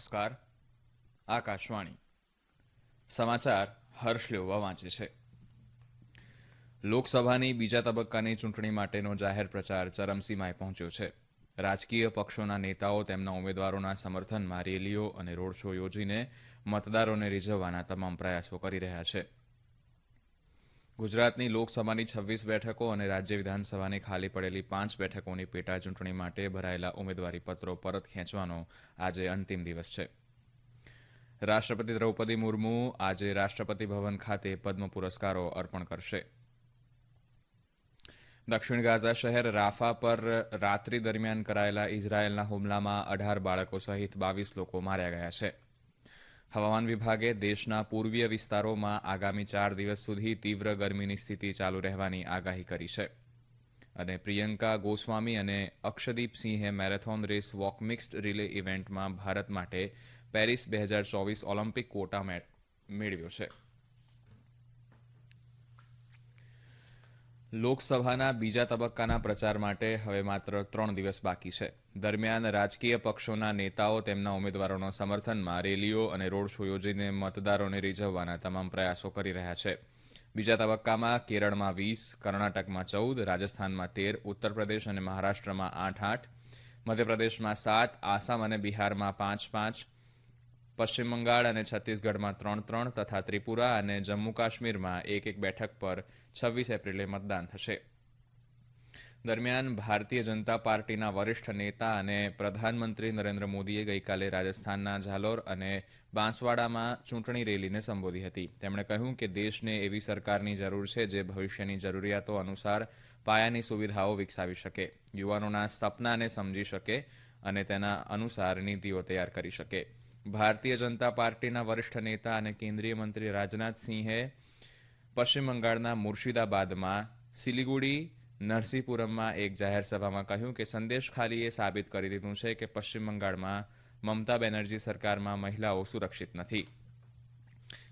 નમસ્કાર. આકાશવાણી. સમાચાર હર્ષ લેવા વાંચે છે. લોકસભાની બીજા તબક્કાની ચૂંટણી માટેનો જાહેર પ્રચાર ચરમસીમાએ પહોંચ્યો છે. રાજકીય પક્ષોના નેતાઓ તેમના ઉમેદવારોના સમર્થનમાં રેલીઓ અને રોડ શો યોજીને મતદારોને રીઝવવાના તમામ પ્રયાસો કરી રહ્યા છે. ગુજરાતની લોકસભાની છવ્વીસ બેઠકો અને રાજ્ય વિધાનસભાની ખાલી પડેલી પાંચ બેઠકોની પેટા ચૂંટણી માટે ભરાયેલા ઉમેદવારી પત્રો પરત ખેંચવાનો આજે અંતિમ દિવસ છે. રાષ્ટ્રપતિ દ્રૌપદી મુર્મુ આજે રાષ્ટ્રપતિ ભવન ખાતે પદ્મ પુરસ્કારો અર્પણ કરશે. દક્ષિણ ગાઝા શહેર રાફા પર રાત્રિ દરમિયાન કરાયેલા ઇઝરાયેલના હુમલામાં અઢાર બાળકો સહિત બાવીસ લોકો માર્યા ગયા છે. હવામાન વિભાગે દેશના પૂર્વીય વિસ્તારોમાં આગામી ચાર દિવસ સુધી તીવ્ર ગરમીની સ્થિતિ ચાલુ રહેવાની આગાહી કરી છે. અને પ્રિયંકા ગોસ્વામી અને અક્ષદીપસિંહે marathon race walk mixed relay ઇવેન્ટમાં ભારત માટે પેરિસ બે હજાર ચોવીસ ઓલિમ્પિક ક્વોટા મેળવ્યો છે. લોકસભાના બીજા તબક્કાના પ્રચાર માટે હવે માત્ર ત્રણ દિવસ બાકી છે. દરમિયાન રાજકીય પક્ષોના નેતાઓ તેમના ઉમેદવારોના સમર્થનમાં રેલીઓ અને રોડ શો યોજીને મતદારોને રીઝવવાના તમામ પ્રયાસો કરી રહ્યા છે. બીજા તબક્કામાં કેરળમાં વીસ, કર્ણાટકમાં ચૌદ, રાજસ્થાનમાં તેર ઉત્તર પ્રદેશ અને મહારાષ્ટ્રમાં આઠ આઠ, મધ્યપ્રદેશમાં સાત, આસામ અને બિહારમાં પાંચ પાંચ, પશ્ચિમ બંગાળ અને છત્તીસગઢમાં ત્રણ ત્રણ તથા ત્રિપુરા અને જમ્મુ કાશ્મીરમાં એક એક બેઠક પર છવ્વીસ એપ્રિલે મતદાન થશે. દરમિયાન ભારતીય જનતા પાર્ટીના વરિષ્ઠ નેતા અને પ્રધાનમંત્રી નરેન્દ્ર મોદીએ ગઈકાલે રાજસ્થાનના ઝાલોર અને બાંસવાડામાં ચૂંટણી રેલીને સંબોધી હતી. તેમણે કહ્યું કે દેશને એવી સરકારની જરૂર છે જે ભવિષ્યની જરૂરિયાતો અનુસાર પાયાની સુવિધાઓ વિકસાવી શકે, યુવાનોના સપનાને સમજી શકે અને તેના અનુસાર નીતિઓ તૈયાર કરી શકે. ભારતીય જનતા પાર્ટીના વરિષ્ઠ નેતા અને કેન્દ્રીય મંત્રી રાજનાથસિંહે પશ્ચિમ બંગાળના મુર્શિદાબાદમાં સિલિગુડી નરસીપુરમમાં એક જાહેર સભામાં કહ્યું કે સંદેશ ખાલીએ સાબિત કરી દીધું છે કે પશ્ચિમ બંગાળમાં મમતા બેનર્જી સરકારમાં મહિલાઓ સુરક્ષિત નથી.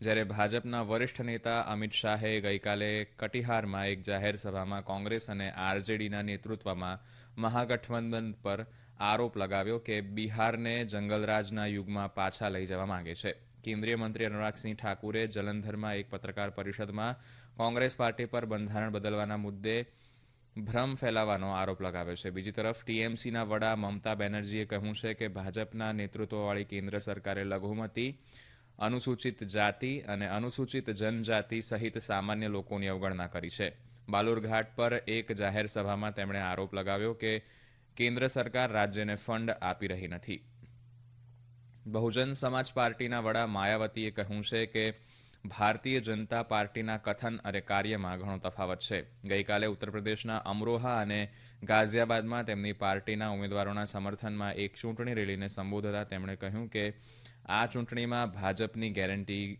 જ્યારે ભાજપના વરિષ્ઠ નેતા અમિત શાહે ગઈકાલે કટિહારમાં એક જાહેર સભામાં કોંગ્રેસ અને આરજેડીના નેતૃત્વમાં મહાગઠબંધન પર આરોપ લગાવ્યો કે બિહારને જંગલરાજના યુગમાં પાછા લઈ જવા માંગે છે. કેન્દ્રીય મંત્રી અનુરાગસિંહ ઠાકુરે જલંધરમાં એક પત્રકાર પરિષદમાં કોંગ્રેસ પાર્ટી પર બંધારણ બદલવાના મુદ્દે ભ્રમ ફેલાવવાનો આરોપ લગાવ્યો છે. બીજી તરફ ટીએમસીના વડા મમતા બેનર્જીએ કહ્યું છે કે ભાજપના નેતૃત્વવાળી કેન્દ્ર સરકારે લઘુમતી, અનુસૂચિત જાતિ અને અનુસૂચિત જનજાતિ સહિત સામાન્ય લોકોની અવગણના કરી છે. બાલુરઘાટ પર એક જાહેર સભામાં તેમણે આરોપ લગાવ્યો કે કેન્દ્ર સરકાર રાજ્યને ફંડ આપી રહી નથી. બહુજન સમાજ પાર્ટીના વડા માયાવતીએ કહ્યું છે કે ભારતીય જનતા પાર્ટીના કથન અને કાર્યમાં ઘણો તફાવત છે. ગઈકાલે ઉત્તર પ્રદેશના અમરોહા અને ગાઝિયાબાદમાં તેમની પાર્ટીના ઉમેદવારોના સમર્થનમાં એક ચૂંટણી રેલીને સંબોધતા તેમણે કહ્યું કે, આ ચૂંટણીમાં ભાજપની ગેરંટી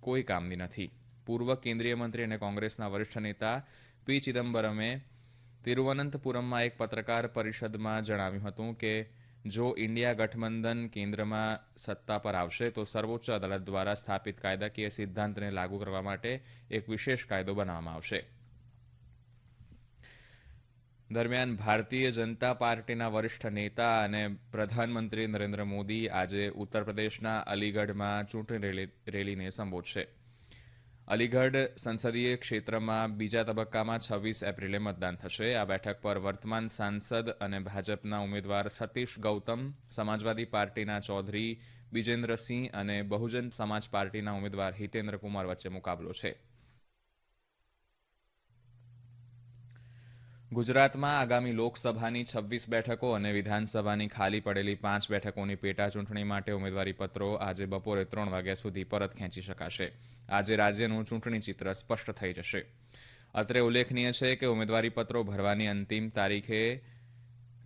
કોઈ કામની નથી. પૂર્વ કેન્દ્રીય મંત્રી અને કોંગ્રેસના વરિષ્ઠ નેતા પી. ચિદમ્બરમે તિરુવનંતપુરમમાં એક પત્રકાર પરિષદમાં જણાવ્યું હતું કે જો ઇન્ડિયા ગઠબંધન કેન્દ્રમાં સત્તા પર આવશે, તો સર્વોચ્ચ અદાલત દ્વારા સ્થાપિત કાયદાકીય સિદ્ધાંતને લાગુ કરવા માટે એક વિશેષ કાયદો બનાવવામાં આવશે. દરમિયાન ભારતીય જનતા પાર્ટીના વરિષ્ઠ નેતા અને પ્રધાનમંત્રી નરેન્દ્ર મોદી આજે ઉત્તર પ્રદેશના અલીગઢમાં ચૂંટણી રેલીને સંબોધશે. અલીગઢ સંસદીય ક્ષેત્રમાં બીજા તબક્કામાં છવ્વીસ એપ્રિલે મતદાન થશે. આ બેઠક પર વર્તમાન સાંસદ અને ભાજપના ઉમેદવાર સતીશ ગૌતમ, સમાજવાદી પાર્ટીના ચૌધરી બિજેન્દ્રસિંહ અને બહુજન સમાજ પાર્ટીના ઉમેદવાર હિતેન્દ્ર કુમાર વચ્ચે મુકાબલો છે. ગુજરાતમાં આગામી લોકસભાની છવ્વીસ બેઠકો અને વિધાનસભાની ખાલી પડેલી પાંચ બેઠકોની પેટા ચૂંટણી માટે ઉમેદવારી પત્રો આજે બપોરે ત્રણ વાગ્યા સુધી પરત ખેંચી શકાશે. આજે રાજ્યનું ચૂંટણી ચિત્ર સ્પષ્ટ થઈ જશે. અત્રે ઉલ્લેખનીય છે કે ઉમેદવારી પત્રો ભરવાની અંતિમ તારીખે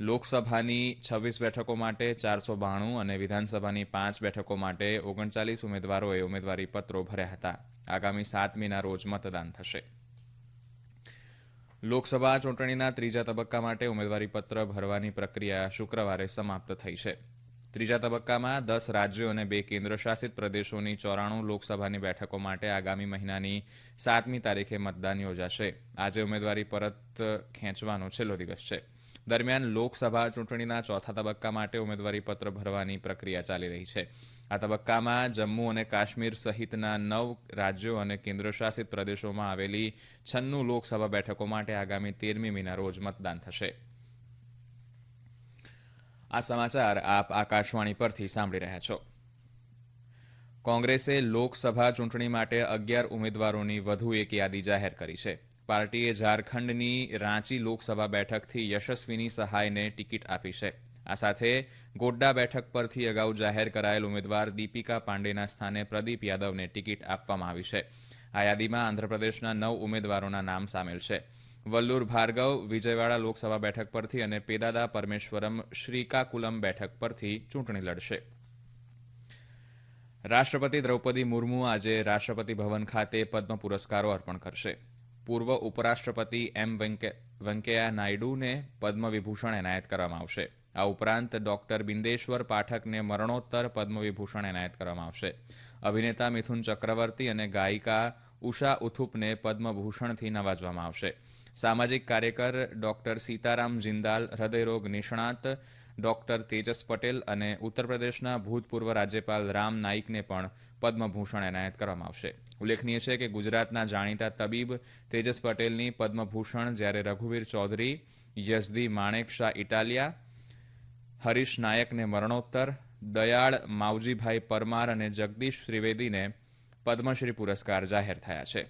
લોકસભાની છવ્વીસ બેઠકો માટે ચારસો બાણું અને વિધાનસભાની પાંચ બેઠકો માટે ઓગણચાલીસ ઉમેદવારોએ ઉમેદવારી પત્રો ભર્યા હતા. આગામી સાતમીના રોજ મતદાન થશે. લોકસભા ચૂંટણીના ત્રીજા તબક્કા માટે ઉમેદવારીપત્ર ભરવાની પ્રક્રિયા શુક્રવારે સમાપ્ત થઈ છે. ત્રીજા તબક્કામાં દસ રાજ્યો અને બે કેન્દ્રશાસિત પ્રદેશોની ચોરાણું લોકસભાની બેઠકો માટે આગામી મહિનાની સાતમી તારીખે મતદાન યોજાશે. આજે ઉમેદવારી પરત ખેંચવાનો છેલ્લો દિવસ છે. દરમિયાન લોકસભા ચૂંટણીના ચોથા તબક્કા માટે ઉમેદવારીપત્ર ભરવાની પ્રક્રિયા ચાલી રહી છે. આ તબક્કામાં જમ્મુ અને કાશ્મીર સહિતના નવ રાજ્યો અને કેન્દ્રશાસિત પ્રદેશોમાં આવેલી છન્નું લોકસભા બેઠકો માટે આગામી તેરમી મીના રોજ મતદાન થશે. આ સમાચાર આપ આકાશવાણી પરથી સાંભળી રહ્યા છો. કોંગ્રેસે લોકસભા ચૂંટણી માટે અગિયાર ઉમેદવારોની વધુ એક યાદી જાહેર કરી છે. પાર્ટીએ ઝારખંડની રાંચી લોકસભા બેઠકથી યશસ્વીની સહાયને ટિકિટ આપી છે. આ સાથે ગોડ્ડા બેઠક પરથી અગાઉ જાહેર કરાયેલ ઉમેદવાર દીપિકા પાંડેના સ્થાને પ્રદીપ યાદવને ટિકિટ આપવામાં આવી છે. આ યાદીમાં આંધ્રપ્રદેશના નવ ઉમેદવારોના નામ સામેલ છે. વલ્લુર ભાર્ગવ વિજયવાડા લોકસભા બેઠક પરથી અને પેદાદા પરમેશ્વરમ શ્રીકાકુલમ બેઠક પરથી ચૂંટણી લડશે. રાષ્ટ્રપતિ દ્રૌપદી મુર્મુ આજે રાષ્ટ્રપતિ ભવન ખાતે પદ્મ પુરસ્કારો અર્પણ કરશે. પૂર્વ ઉપરાષ્ટ્રપતિ એમ વેંકૈયા નાયડુને પદ્મ વિભૂષણ એનાયત કરવામાં આવશે. આ ઉપરાંત ડોક્ટર બિંદેશ્વર પાઠકને મરણોત્તર પદ્મવિભૂષણ એનાયત કરવામાં આવશે. અભિનેતા મિથુન ચક્રવર્તી અને ગાયિકા ઉષા ઉથુપને પદ્મભૂષણથી નવાજવામાં આવશે. સામાજિક કાર્યકર ડોક્ટર સીતારામ જિંદાલ હૃદયરોગ નિષ્ણાત ડોક્ટર તેજસ પટેલ અને ઉત્તર પ્રદેશના ભૂતપૂર્વ રાજ્યપાલ રામ નાઇકને પણ પદ્મભૂષણ એનાયત કરવામાં આવશે. ઉલ્લેખનીય છે કે ગુજરાતના જાણીતા તબીબ તેજસ પટેલની પદ્મભૂષણ જ્યારે રઘુવીર ચૌધરી યઝદી માણેક શાહ ઇટાલિયા હરીશ નાયકને મરણોત્તર, દયાળ માવજીભાઈ પરમાર અને જગદીશ ત્રિવેદીને પદ્મશ્રી પુરસ્કાર જાહેર થયા છે.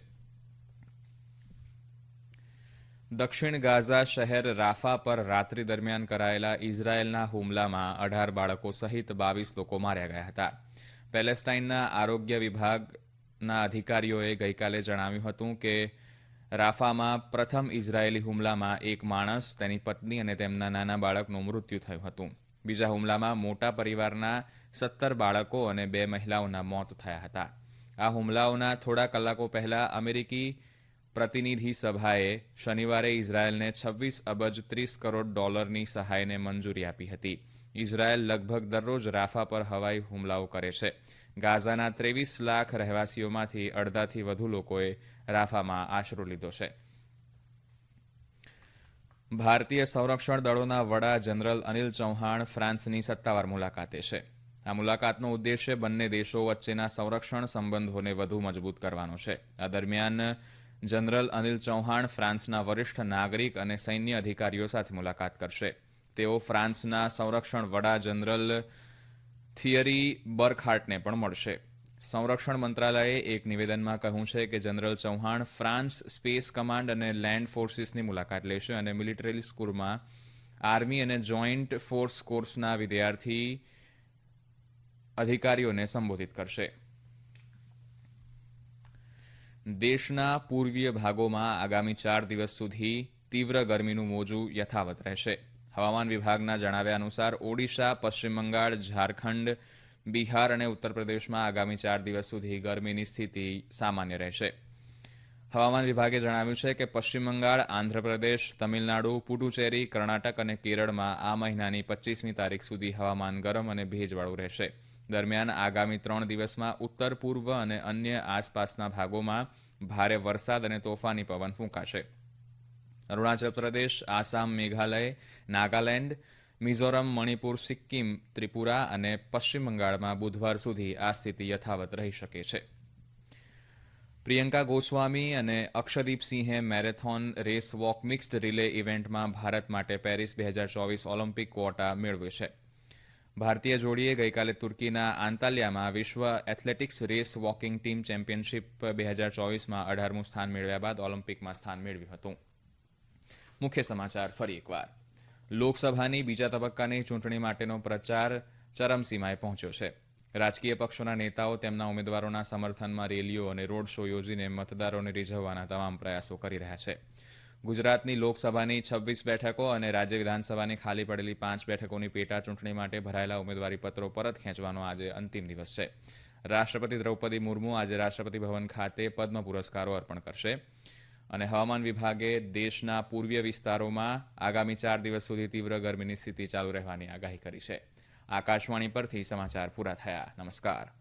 દક્ષિણ ગાઝા શહેર રાફા પર રાત્રિ દરમિયાન કરાયેલા ઇઝરાયેલના હુમલામાં અઢાર બાળકો સહિત બાવીસ લોકો માર્યા ગયા હતા. પેલેસ્ટાઇનના આરોગ્ય વિભાગના અધિકારીઓએ ગઈકાલે જણાવ્યું હતું કે રાફામાં પ્રથમ ઇઝરાયેલી હુમલામાં એક માણસ, તેની પત્ની અને તેમના નાના બાળકનું મૃત્યુ થયું હતું. બીજા હુમલામાં મોટા પરિવારના સત્તર બાળકો અને બે મહિલાઓના મોત થયા હતા. આ હુમલાઓના થોડા કલાકો પહેલા અમેરિકી પ્રતિનિધિ સભાએ શનિવારે ઇઝરાયેલને છવ્વીસ અબજ ત્રીસ કરોડ ડોલરની સહાયને મંજૂરી આપી હતી. ઇઝરાયેલ લગભગ દરરોજ રાફા પર હવાઈ હુમલાઓ કરે છે. ગાઝાના ત્રેવીસ લાખ રહેવાસીઓમાંથી અડધાથી વધુ લોકોએ રાફામાં આશરો લીધો છે. ભારતીય સંરક્ષણ દળોના વડા જનરલ અનિલ ચૌહાણ ફ્રાન્સની સત્તાવાર મુલાકાતે છે. આ મુલાકાતનો ઉદ્દેશ્ય બંને દેશો વચ્ચેના સંરક્ષણ સંબંધોને વધુ મજબૂત કરવાનો છે. આ દરમિયાન જનરલ અનિલ ચૌહાણ ફ્રાન્સના વરિષ્ઠ નાગરિક અને સૈન્ય અધિકારીઓ સાથે મુલાકાત કરશે. તેઓ ફ્રાન્સના સંરક્ષણ વડા જનરલ થિયરી બર્કહાર્ટને પણ મળશે. સંરક્ષણ મંત્રાલયે એક નિવેદનમાં કહ્યું છે કે general Chauhan France space command અને લેન્ડ ફોર્સીસની મુલાકાત લેશે અને મિલિટરી સ્કૂલમાં આર્મી અને જોઈન્ટ ફોર્સ કોર્સના વિદ્યાર્થી અધિકારીઓને સંબોધિત કરશે. દેશના પૂર્વીય ભાગોમાં આગામી ચાર દિવસ સુધી તીવ્ર ગરમીનું મોજું યથાવત રહેશે. હવામાન વિભાગના જણાવ્યા અનુસાર ઓડિશા, પશ્ચિમ બંગાળ, ઝારખંડ, બિહાર અને ઉત્તર પ્રદેશમાં આગામી ચાર દિવસ સુધી ગરમીની સ્થિતિ સામાન્ય રહેશે. હવામાન વિભાગે જણાવ્યું છે કે પશ્ચિમ બંગાળ, આંધ્રપ્રદેશ, તમિલનાડુ, પુડુચેરી, કર્ણાટક અને કેરળમાં આ મહિનાની પચ્ચીસમી તારીખ સુધી હવામાન ગરમ અને ભેજવાળું રહેશે. દરમિયાન આગામી ત્રણ દિવસમાં ઉત્તર, પૂર્વ અને અન્ય આસપાસના ભાગોમાં ભારે વરસાદ અને તોફાની પવન ફૂંકાશે. અરુણાચલ પ્રદેશ, આસામ, મેઘાલય, નાગાલેન્ડ, મિઝોરમ, મણિપુર, સિક્કિમ, ત્રિપુરા અને પશ્ચિમ બંગાળમાં બુધવાર સુધી આ સ્થિતિ યથાવત રહી શકે છે. પ્રિયંકા ગોસ્વામી અને અક્ષદીપસિંહે marathon race walk mixed relay ઇવેન્ટમાં ભારત માટે પેરિસ બે હજાર ચોવીસ ઓલિમ્પિક ક્વોટા મેળવ્યો છે. ભારતીય જોડીએ ગઈકાલે તુર્કીના આંતાલિયામાં વિશ્વ athletics race walking team championship બે હજાર ચોવીસમાં અઢારમું સ્થાન મેળવ્યા બાદ ઓલિમ્પિકમાં સ્થાન મેળવ્યું હતું. મુખ્ય સમાચાર ફરી એકવાર. લોકસભાની બીજા તબક્કાની ચૂંટણી માટેનો પ્રચાર ચરમસીમાએ પહોંચ્યો છે. રાજકીય પક્ષોના નેતાઓ તેમના ઉમેદવારોના સમર્થનમાં રેલીઓ અને રોડ શો યોજીને મતદારોને રીઝવવાના તમામ પ્રયાસો કરી રહ્યા છે. ગુજરાતની લોકસભાની છવ્વીસ બેઠકો અને રાજ્ય વિધાનસભાની ખાલી પડેલી પાંચ બેઠકોની પેટા ચૂંટણી માટે ભરાયેલા ઉમેદવારી પત્રો પરત ખેંચવાનો આજે અંતિમ દિવસ છે. રાષ્ટ્રપતિ દ્રૌપદી મુર્મુ આજે રાષ્ટ્રપતિ ભવન ખાતે પદ્મ પુરસ્કારો અર્પણ કરશે. અને હવામાન વિભાગે દેશના પૂર્વીય વિસ્તારોમાં આગામી ચાર દિવસ સુધી તીવ્ર ગરમીની સ્થિતિ ચાલુ રહેવાની આગાહી કરી છે. આકાશવાણી પરથી સમાચાર પૂરા થયા. નમસ્કાર.